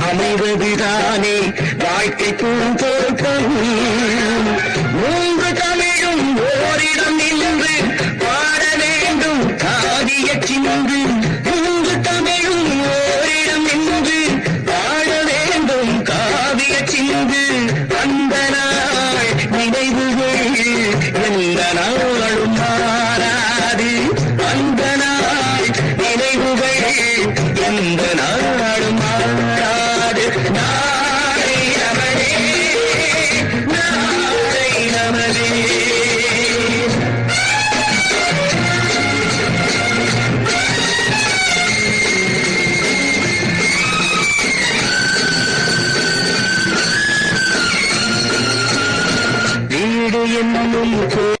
அமைவதுதானே வாழ்க்கை பூந்தோட்டம் மூன்று கலையும் ஓரிடம் நின்று பாட வேண்டும். காதிய சிந்து மூன்று தமிழும் ஓரிடம் நின்று பாட வேண்டும். காவிய சிந்து அந்த நாள் நினைவுகள் எந்த நாளும் மாறாது. அந்த நாள் நினைவுகள் எந்த நாள் விடு என்னும்